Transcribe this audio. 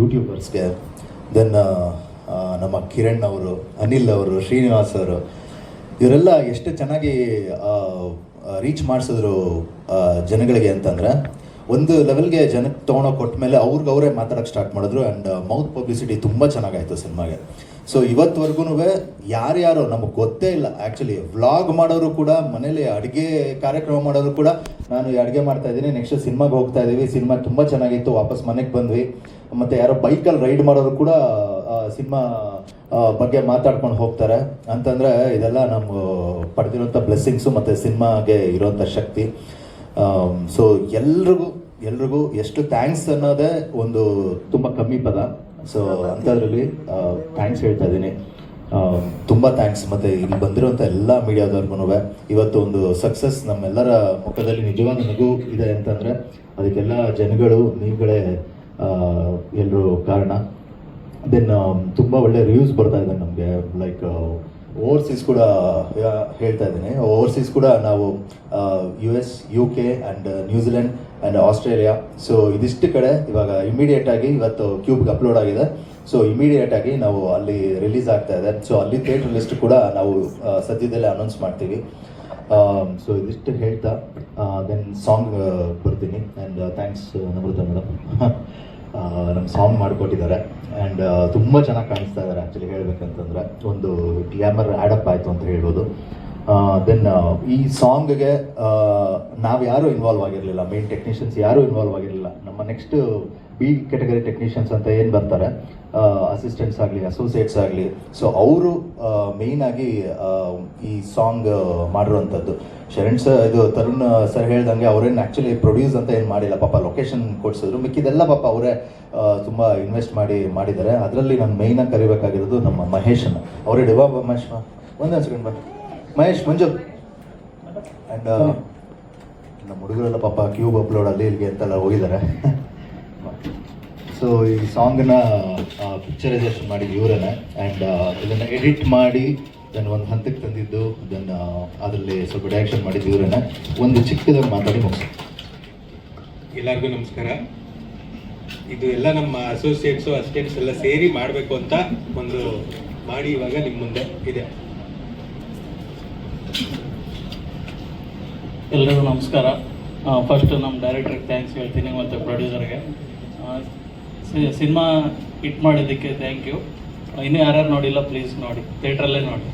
ಯೂಟ್ಯೂಬರ್ಸ್ಗೆ then ನಮ್ಮ ಕಿರಣ್ ಅವರು, ಅನಿಲ್ ಅವರು, ಶ್ರೀನಿವಾಸ್ ಅವರು, ಇವರೆಲ್ಲ ಎಷ್ಟು ಚೆನ್ನಾಗಿ ರೀಚ್ ಮಾಡಿಸಿದ್ರು ಜನಗಳಿಗೆ ಅಂತಂದರೆ ಒಂದು ಲೆವೆಲ್ಗೆ ಜನಕ್ಕೆ ತೊಗೊಂಡೋಗಿ ಕೊಟ್ಟ ಮೇಲೆ ಅವ್ರಿಗೆ ಅವರೇ ಮಾತಾಡೋಕ್ಕೆ ಸ್ಟಾರ್ಟ್ ಮಾಡಿದ್ರು ಆ್ಯಂಡ್ ಮೌತ್ ಪಬ್ಲಿಸಿಟಿ ತುಂಬ ಚೆನ್ನಾಗಾಯಿತು ಸಿನಿಮಾಗೆ. ಸೊ ಇವತ್ತುವರೆಗೂ ಯಾರ್ಯಾರು ನಮಗೆ ಗೊತ್ತೇ ಇಲ್ಲ. ಆ್ಯಕ್ಚುಲಿ ವ್ಲಾಗ್ ಮಾಡೋರು ಕೂಡ, ಮನೇಲಿ ಅಡುಗೆ ಕಾರ್ಯಕ್ರಮ ಮಾಡೋರು ಕೂಡ ನಾನು ಅಡುಗೆ ಮಾಡ್ತಾ ಇದ್ದೀನಿ. ನೆಕ್ಸ್ಟ್ ಸಿನಿಮಾಗೆ ಹೋಗ್ತಾ ಇದ್ದೀವಿ ಸಿನಿಮಾ ತುಂಬ ಚೆನ್ನಾಗಿತ್ತು. ವಾಪಸ್ ಮನೆಗೆ ಬಂದ್ವಿ. ಮತ್ತು ಯಾರೋ ಬೈಕಲ್ಲಿ ರೈಡ್ ಮಾಡೋರು ಕೂಡ ಸಿನಿಮಾ ಬಗ್ಗೆ ಮಾತಾಡ್ಕೊಂಡು ಹೋಗ್ತಾರೆ. ಅಂತಂದರೆ ಇದೆಲ್ಲ ನಮ್ಮ ಪಡೆದಿರೋಂಥ ಬ್ಲೆಸ್ಸಿಂಗ್ಸು ಮತ್ತು ಸಿನಿಮಾಗೆ ಇರೋಂಥ ಶಕ್ತಿ. ಸೊ ಎಲ್ರಿಗೂ ಎಲ್ರಿಗೂ ಎಷ್ಟು ಥ್ಯಾಂಕ್ಸ್ ಅನ್ನೋದೇ ಒಂದು ತುಂಬ ಕಮ್ಮಿ ಪದ. ಸೊ ಅಂಥದ್ರಲ್ಲಿ ಥ್ಯಾಂಕ್ಸ್ ಹೇಳ್ತಾ ಇದ್ದೀನಿ. ತುಂಬ ಥ್ಯಾಂಕ್ಸ್ ಮತ್ತು ಇಲ್ಲಿ ಬಂದಿರುವಂಥ ಎಲ್ಲ ಮೀಡಿಯಾದವ್ರಿಗೂ ಇವತ್ತು ಒಂದು ಸಕ್ಸಸ್ ನಮ್ಮೆಲ್ಲರ ಮುಖದಲ್ಲಿ ನಿಜವಾದ ನಗು ಇದೆ ಅಂತಂದರೆ ಅದಕ್ಕೆಲ್ಲ ಜನಗಳು, ನೀವುಗಳೇ ಎಲ್ಲರೂ ಕಾರಣ. ದೆನ್ ತುಂಬ ಒಳ್ಳೆ ರಿವ್ಯೂಸ್ ಬರ್ತಾ ಇದೆ ನಮಗೆ. ಲೈಕ್ ಓವರ್ಸೀಸ್ ಕೂಡ ಹೇಳ್ತಾ ಇದ್ದೀನಿ. ಓವರ್ಸೀಸ್ ಕೂಡ ನಾವು U S U K and New Zealand and Australia so ಇದಿಷ್ಟು ಕಡೆ ಇವಾಗ ಇಮಿಡಿಯೇಟ್ ಆಗಿ ಇವತ್ತು ಕ್ಯೂಬ್ಗೆ ಅಪ್ಲೋಡ್ ಆಗಿದೆ. ಸೊ ಇಮಿಡಿಯೇಟ್ ಆಗಿ ನಾವು ಅಲ್ಲಿ ರಿಲೀಸ್ ಆಗ್ತಾ ಇದೆ. ಸೊ ಅಲ್ಲಿ ಥಿಯೇಟರ್ ಲಿಸ್ಟ್ ಕೂಡ ನಾವು ಸದ್ಯದಲ್ಲೇ ಅನೌನ್ಸ್ ಮಾಡ್ತೀವಿ. ಸೊ ಇದಿಷ್ಟು ಹೇಳ್ತಾ ದೆನ್ ಸಾಂಗ್ ಬರ್ತೀನಿ. ಆ್ಯಂಡ್ ಥ್ಯಾಂಕ್ಸ್ ನಮ್ರತ ಮೇಡಮ್ ನಮ್ಮ ಸಾಂಗ್ ಮಾಡಿಕೊಟ್ಟಿದ್ದಾರೆ. ಆ್ಯಂಡ್ ತುಂಬ ಚೆನ್ನಾಗಿ ಕಾಣಿಸ್ತಾ ಇದ್ದಾರೆ ಆ್ಯಕ್ಚುಲಿ ಹೇಳಬೇಕಂತಂದರೆ. ಒಂದು ಗ್ಲ್ಯಾಮರ್ ಆ್ಯಡಪ್ ಆಯಿತು ಅಂತ ಹೇಳ್ಬೋದು. ದೆನ್ ಈ ಸಾಂಗ್ಗೆ ನಾವು ಯಾರೂ ಇನ್ವಾಲ್ವ್ ಆಗಿರಲಿಲ್ಲ. ಮೇನ್ ಟೆಕ್ನಿಷಿಯನ್ಸ್ ಯಾರೂ ಇನ್ವಾಲ್ವ್ ಆಗಿರಲಿಲ್ಲ. ನಮ್ಮ ನೆಕ್ಸ್ಟ್ ಬಿ ಕೆಟಗರಿ ಟೆಕ್ನಿಷಿಯನ್ಸ್ ಅಂತ ಏನು ಬರ್ತಾರೆ? ಅಸಿಸ್ಟೆಂಟ್ಸ್ ಆಗಲಿ ಅಸೋಸಿಯೇಟ್ಸ್ ಆಗಲಿ. ಸೊ ಅವರು ಮೇಯ್ನಾಗಿ ಈ ಸಾಂಗ್ ಮಾಡಿರುವಂಥದ್ದು. ಶರಣ್ ಸರ್ ಇದು ತರುಣ್ ಸರ್ ಹೇಳ್ದಂಗೆ ಅವ್ರೇನು ಆ್ಯಕ್ಚುಲಿ ಪ್ರೊಡ್ಯೂಸ್ ಅಂತ ಏನು ಮಾಡಿಲ್ಲ. ಪಾಪ ಲೊಕೇಶನ್ ಕೊಡಿಸಿದ್ರು. ಮಿಕ್ಕಿದೆಲ್ಲ ಪಾಪ ಅವರೇ ತುಂಬ ಇನ್ವೆಸ್ಟ್ ಮಾಡಿ, ಮಾಡಿದ್ದಾರೆ. ಅದರಲ್ಲಿ ನಾನು ಮೇಯ್ನಾಗಿ ಕರಿಬೇಕಾಗಿರೋದು ನಮ್ಮ ಮಹೇಶನ್ ಅವರೇ ಡಿವಾ ಮಹೇಶ್ ಒಂದೇ ಸೆಕೆಂಡ್ ಬಾ. ಮಹೇಶ್ ಮಂಜು. ಆ್ಯಂಡ್ ನಮ್ಮ ಹುಡುಗರೆಲ್ಲ ಪಾಪ ಕ್ಯೂಬ್ ಅಪ್ಲೋಡ್ ಅಲ್ಲಿ ಇಲ್ಲಿಗೆ ಅಂತೆಲ್ಲ ಹೋಗಿದ್ದಾರೆ. ಸೊ ಈ ಸಾಂಗ್ನ ಪಿಕ್ಚರೈಸೇಷನ್ ಮಾಡಿದ್ದು ಇವರೇನೆ ಆ್ಯಂಡ್ ಇದನ್ನು ಎಡಿಟ್ ಮಾಡಿ ದೆನ್ ಒಂದು ಹಂತಕ್ಕೆ ತಂದಿದ್ದು ಇದನ್ನು ಅದರಲ್ಲಿ ಸ್ವಲ್ಪ ಡೈರೆಕ್ಷನ್ ಮಾಡಿದ್ದು ಇವರೇನೆ ಒಂದು ಚಿಕ್ಕದಾಗಿ ಮಾತಾಡಿ ಮುಗಿಸಿ. ಎಲ್ಲರಿಗೂ ನಮಸ್ಕಾರ. ಇದು ಎಲ್ಲ ನಮ್ಮ ಅಸೋಸಿಯೇಟ್ಸು ಅಸಿಸ್ಟೆಂಟ್ಸ್ ಎಲ್ಲ ಸೇರಿ ಮಾಡಬೇಕು ಅಂತ ಒಂದು ಮಾಡಿ ಇವಾಗ ನಿಮ್ಮ ಮುಂದೆ ಇದೆ. ಎಲ್ರಿಗೂ ನಮಸ್ಕಾರ. ಫಸ್ಟ್ ನಮ್ಮ ಡೈರೆಕ್ಟ್ರಿಗೆ ಥ್ಯಾಂಕ್ಸ್ ಹೇಳ್ತೀನಿ ಮತ್ತು ಪ್ರೊಡ್ಯೂಸರ್ಗೆ ಸಿನಿಮಾ ಹಿಟ್ ಮಾಡಿದ್ದಕ್ಕೆ ಥ್ಯಾಂಕ್ ಯು ಇನ್ನೂ ಯಾರ್ಯಾರು ನೋಡಿಲ್ಲ ಪ್ಲೀಸ್ ನೋಡಿ. ಥಿಯೇಟ್ರಲ್ಲೇ ನೋಡಿ.